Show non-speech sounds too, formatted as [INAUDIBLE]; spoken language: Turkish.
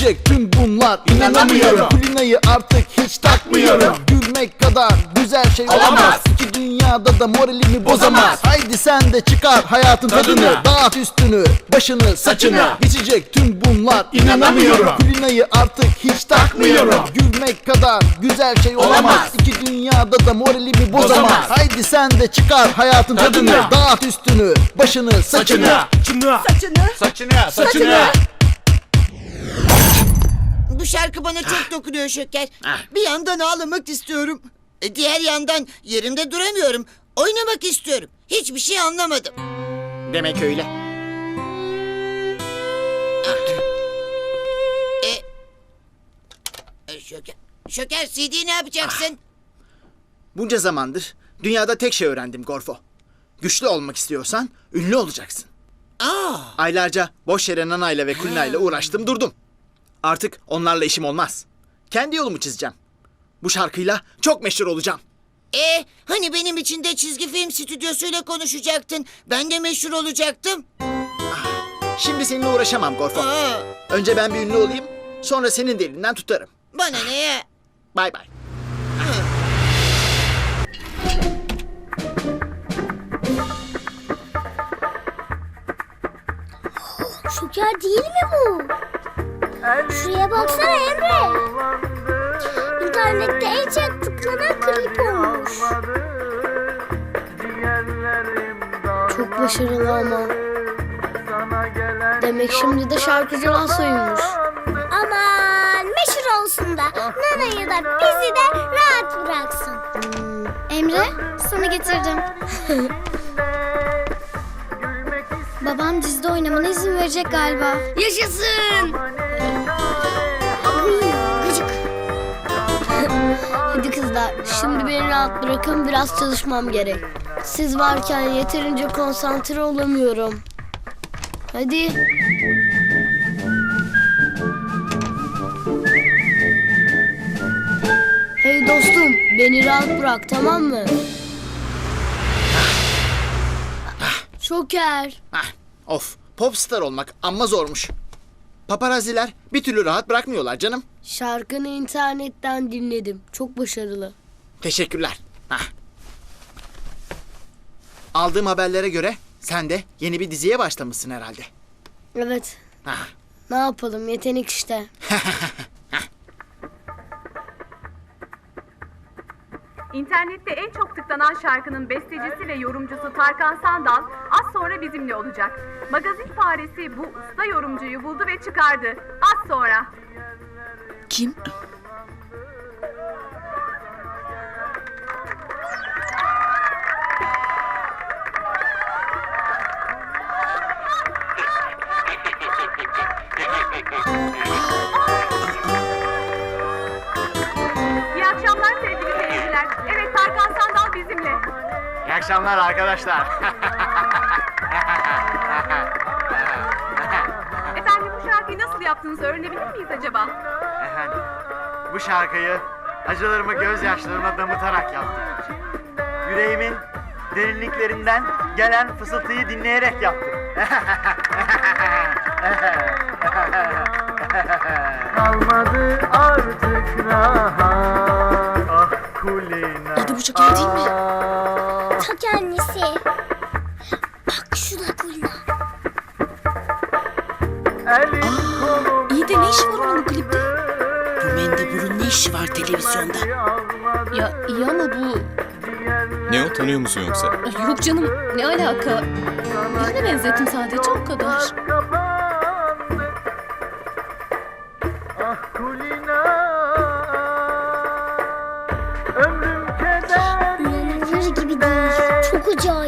Bitecek tüm bunlar. İnanamıyorum. Kulinayı artık hiç takmıyorum. Gülmek kadar güzel şey olamaz. İki dünyada da moralimi bozamaz. Haydi sen de çıkar hayatın tadını. Dağıt üstünü, başını, saçını. Geçecek tüm bunlar. İnanamıyorum. Kulinayı artık hiç takmıyorum. Gülmek kadar güzel şey olamaz. İki dünyada da moralimi bozamaz. Haydi sen de çıkar hayatın tadını. Dağıt üstünü, başını, saçını. Saçını. Saçını. Saçını. Bu şarkı bana çok dokunuyor Şeker. Bir yandan ağlamak istiyorum. E, diğer yandan yerimde duramıyorum. Oynamak istiyorum. Hiçbir şey anlamadım. Demek öyle. E, e, Şeker, Şeker CD ne yapacaksın? Bunca zamandır dünyada tek şey öğrendim Gorfo. Güçlü olmak istiyorsan ünlü olacaksın. Aa, Aylarca boş yere Nana'yla ve Kulina'yla uğraştım durdum. Artık onlarla işim olmaz. Kendi yolumu çizeceğim. Bu şarkıyla çok meşhur olacağım. e, hani benim için de çizgi film stüdyosuyla konuşacaktın. Ben de meşhur olacaktım. Şimdi seninle uğraşamam Gorfo. Aa, Önce ben bir ünlü olayım, sonra senin de elinden tutarım. bana ne ya? Bay bay. Şoker değil mi bu? Şuraya baksana Emre. İnternette en çok tıklanan klip olmuş. Çok başarılı ama. Demek şimdi de şarkıcılar soyunmuş. Aman meşhur olsun da Nana'yı da bizi de rahat bıraksın. Emre sana getirdim. [LAUGHS] Babam dizide oynamana izin verecek galiba. Yaşasın! Hadi kızlar, şimdi beni rahat bırakın biraz çalışmam gerek. Siz varken yeterince konsantre olamıyorum. Hadi. Hey dostum, beni rahat bırak tamam mı? Şoker. Hah, of, popstar olmak amma zormuş. Paparaziler bir türlü rahat bırakmıyorlar canım. Şarkını internetten dinledim. Çok başarılı. Teşekkürler. Hah. Aldığım haberlere göre sen de yeni bir diziye başlamışsın herhalde. Evet. Hah. Ne yapalım yetenek işte. [LAUGHS] İnternette en çok tıklanan şarkının bestecisi ve yorumcusu Tarkan Sandal az sonra bizimle olacak. Magazin faresi bu usta yorumcuyu buldu ve çıkardı. Az sonra. Kim? İyi akşamlar sevgili seyirciler. Evet Tarkan Sandal bizimle. İyi akşamlar arkadaşlar. [LAUGHS] yaptığınızı öğrenebilir miyiz acaba? Efendim, bu şarkıyı acılarımı gözyaşlarıma damıtarak yaptım. Yüreğimin derinliklerinden gelen fısıltıyı dinleyerek yaptım. [LAUGHS] Kalmadı artık rahat. Ah Kulina. Adı bu şeker değil mi? Ta kendisi. Bak şuna Kulina. Elim kolum De ne işi var onun klipte? Bu Mendebur'un ne işi var televizyonda? Ya iyi ama bu Ne o tanıyor musun yoksa? Yok canım ne alaka? Birine benzettim sadece o kadar. Ah. İnanılır gibi değil. Çok acayip.